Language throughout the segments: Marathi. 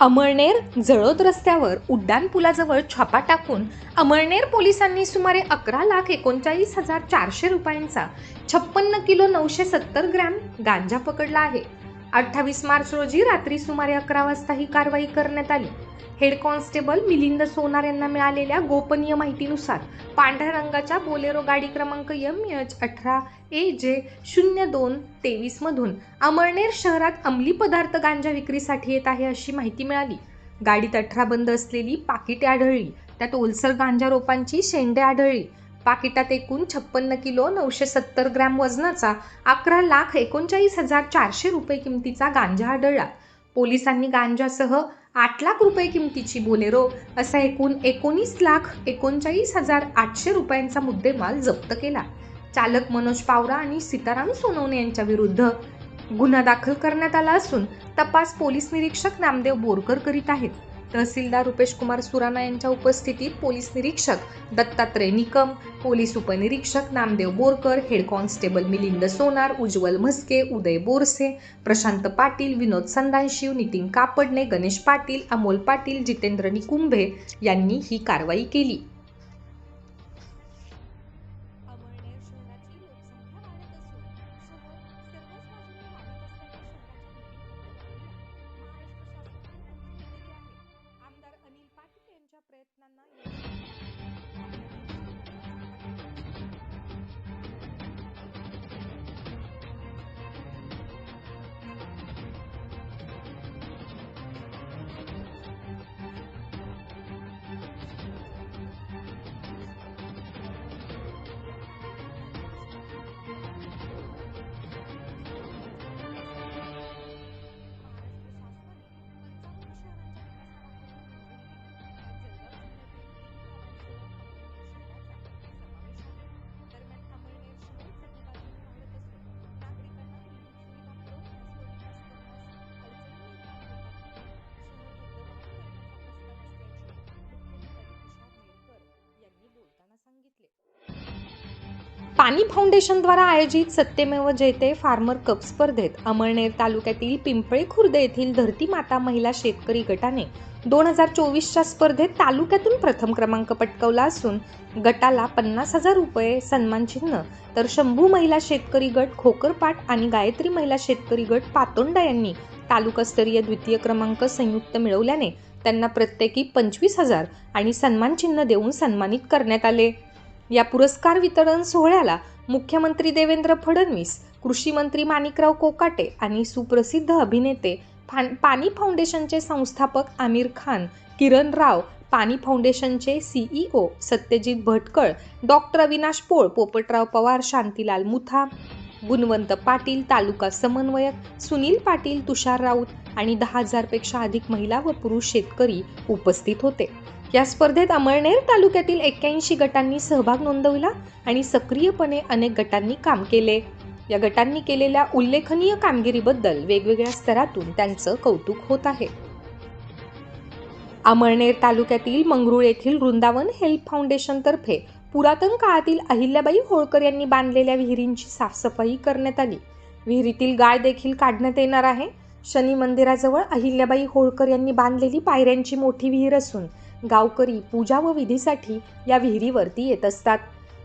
अमळनेर जळोद रस्त्यावर उड्डाणपुलाजवळ छापा टाकून अमळनेर पोलिसांनी सुमारे अकरा लाख एकोणचाळीस हजार चारशे रुपयांचा छप्पन्न किलो नऊशे सत्तर ग्रॅम गांजा पकडला आहे. अठ्ठावीस मार्च रोजी रात्री सुमारे अकरा वाजता ही कारवाई करण्यात आली. हेड कॉन्स्टेबल मिलिंद सोनार यांना मिळालेल्या गोपनीय माहितीनुसार पांढऱ्या रंगाच्या बोलेरो गाडी क्रमांक एम एच अठरा ए जे शून्य दोन तेवीसमधून अमळनेर शहरात अंमली पदार्थ गांजा विक्रीसाठी येत आहे अशी माहिती मिळाली. गाडीत अठरा बंद असलेली पाकिटे आढळली. त्यात ओलसर गांजा रोपांची शेंडे आढळली. पाकिटात एकूण छप्पन्न किलो नऊशे सत्तर ग्रॅम वजनाचा अकरा लाख एकोणचाळीस हजार चारशे रुपये किमतीचा गांजा आढळला. पोलिसांनी गांजासह आठ लाख रुपये किमतीची बोलेरो असा एकूण एकोणीस लाख एकोणचाळीस हजार आठशे रुपयांचा मुद्देमाल जप्त केला. चालक मनोज पावरा आणि सीताराम सोनवणे यांच्या विरुद्ध गुन्हा दाखल करण्यात आला असून तपास पोलीस निरीक्षक नामदेव बोरकर करीत आहेत. तहसीलदार रुपेश कुमार सुराणा यांच्या उपस्थितीत पोलीस निरीक्षक दत्तात्रय निकम पोलीस उपनिरीक्षक नामदेव बोरकर हेड कॉन्स्टेबल मिलिंद सोनार उज्ज्वल म्हस्के उदय बोरसे प्रशांत पाटील विनोद संदानशिव नितीन कापडणे गणेश पाटील अमोल पाटील जितेंद्र निकुंभे यांनी ही कारवाई केली. पाणी फाउंडेशनद्वारा आयोजित सत्यमेव जयते फार्मर कप स्पर्धेत अमळनेर तालुक्यातील पिंपळे खुर्द येथील धरती माता महिला शेतकरी गटाने दोन हजार चोवीसच्या स्पर्धेत तालुक्यातून प्रथम क्रमांक पटकवला असून गटाला पन्नास हजार रुपये सन्मानचिन्ह तर शंभू महिला शेतकरी गट खोकरपाट आणि गायत्री महिला शेतकरी गट पातोंडा यांनी तालुकास्तरीय द्वितीय क्रमांक संयुक्त मिळवल्याने त्यांना प्रत्येकी पंचवीस हजार आणि सन्मानचिन्ह देऊन सन्मानित करण्यात आले. या पुरस्कार वितरण सोहळ्याला मुख्यमंत्री देवेंद्र फडणवीस कृषी मंत्री माणिकराव कोकाटे आणि सुप्रसिद्ध अभिनेते फान पाणी फाउंडेशनचे संस्थापक आमिर खान किरण राव पाणी फाउंडेशनचे सीईओ सत्यजित भटकळ डॉक्टर अविनाश पोळ पोपटराव पवार शांतीलाल मुथा गुणवंत पाटील तालुका समन्वयक सुनील पाटील तुषार राऊत आणि दहा हजारपेक्षा अधिक महिला व पुरुष शेतकरी उपस्थित होते. या स्पर्धेत अमळनेर तालुक्यातील एक्क्याऐंशी गटांनी सहभाग नोंदवला आणि सक्रियपणे अनेक गटांनी काम केले. या गटांनी केलेल्या उल्लेखनीय कामगिरीबद्दल वेगवेगळ्या स्तरातून त्यांचं कौतुक होत आहे. अमळनेर तालुक्यातील मंगरुळ येथील वृंदावन हेल्प फाउंडेशनतर्फे पुरातन काळातील अहिल्याबाई होळकर यांनी बांधलेल्या विहिरींची साफसफाई करण्यात आली. विहिरीतील गाळ देखील काढण्यात येणार आहे. शनी मंदिराजवळ अहिल्याबाई होळकर यांनी बांधलेली पायऱ्यांची मोठी विहीर असून गावकरी पूजा व विधीसाठी या विहिरीवरती येत असतात.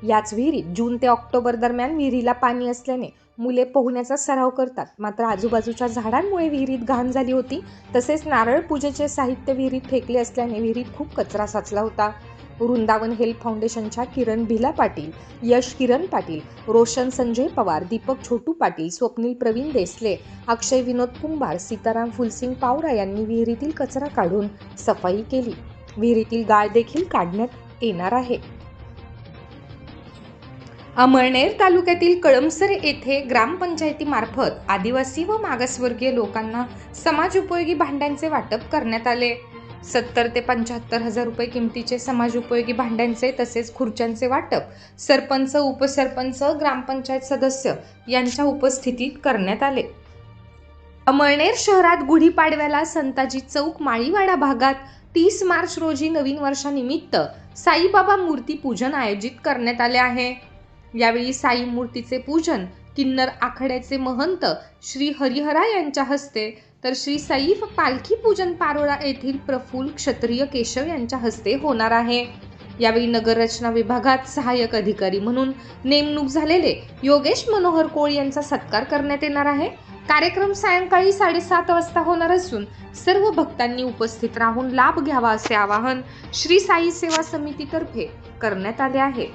याच विहिरीत जून ते ऑक्टोबर दरम्यान विहिरीला पाणी असल्याने मुले पोहण्याचा सराव करतात. मात्र आजूबाजूच्या झाडांमुळे विहिरीत घाण झाली होती. तसेच नारळ पूजेचे साहित्य विहिरीत फेकले असल्याने विहिरीत खूप कचरा साचला होता. वृंदावन हेल्थ फाउंडेशनच्या किरण भिला पाटील यश किरण पाटील रोशन संजय पवार दीपक छोटू पाटील स्वप्नील प्रवीण देसले अक्षय विनोद कुंभार सीताराम फुलसिंग पावरा यांनी विहिरीतील कचरा काढून सफाई केली. विहिरीतील गाळ देखील काढण्यात येणार आहे. अमळनेर तालुक्यातील कळमसर येथे ग्रामपंचायतीमार्फत आदिवासी व मागासवर्गीय लोकांना समाज उपयोगी भांड्यांचे वाटप करण्यात आले. सत्तर ते पंच्याहत्तर हजार रुपये किमतीचे समाज उपयोगी भांड्यांचे तसेच खुर्च्यांचे वाटप सरपंच उपसरपंच ग्रामपंचायत सदस्य यांच्या उपस्थितीत करण्यात आले. अमळनेर शहरात गुढीपाडव्याला संताजी चौक माळीवाडा भागात तीस मार्च रोजी नवीन वर्षानिमित्त साईबाबा मूर्ती पूजन आयोजित करण्यात आले आहे. यावेळी साई मूर्तीचे पूजन किन्नर आखाड्याचे महंत श्री हरिहरा यांच्या हस्ते तर श्री सईफ पालखी पूजन पारोळा येथील प्रफुल्ल क्षत्रिय केशव यांच्या हस्ते होणार आहे. यावेळी नगररचना विभागात सहाय्यक अधिकारी म्हणून नेमणूक झालेले योगेश मनोहर कोळ यांचा सत्कार करण्यात येणार आहे. कार्यक्रम सायंकाळी साडेसात वाजता होणार असून सर्व भक्तांनी उपस्थित राहून लाभ घ्यावा असे आवाहन श्री साई सेवा समितीतर्फे करण्यात आले आहे.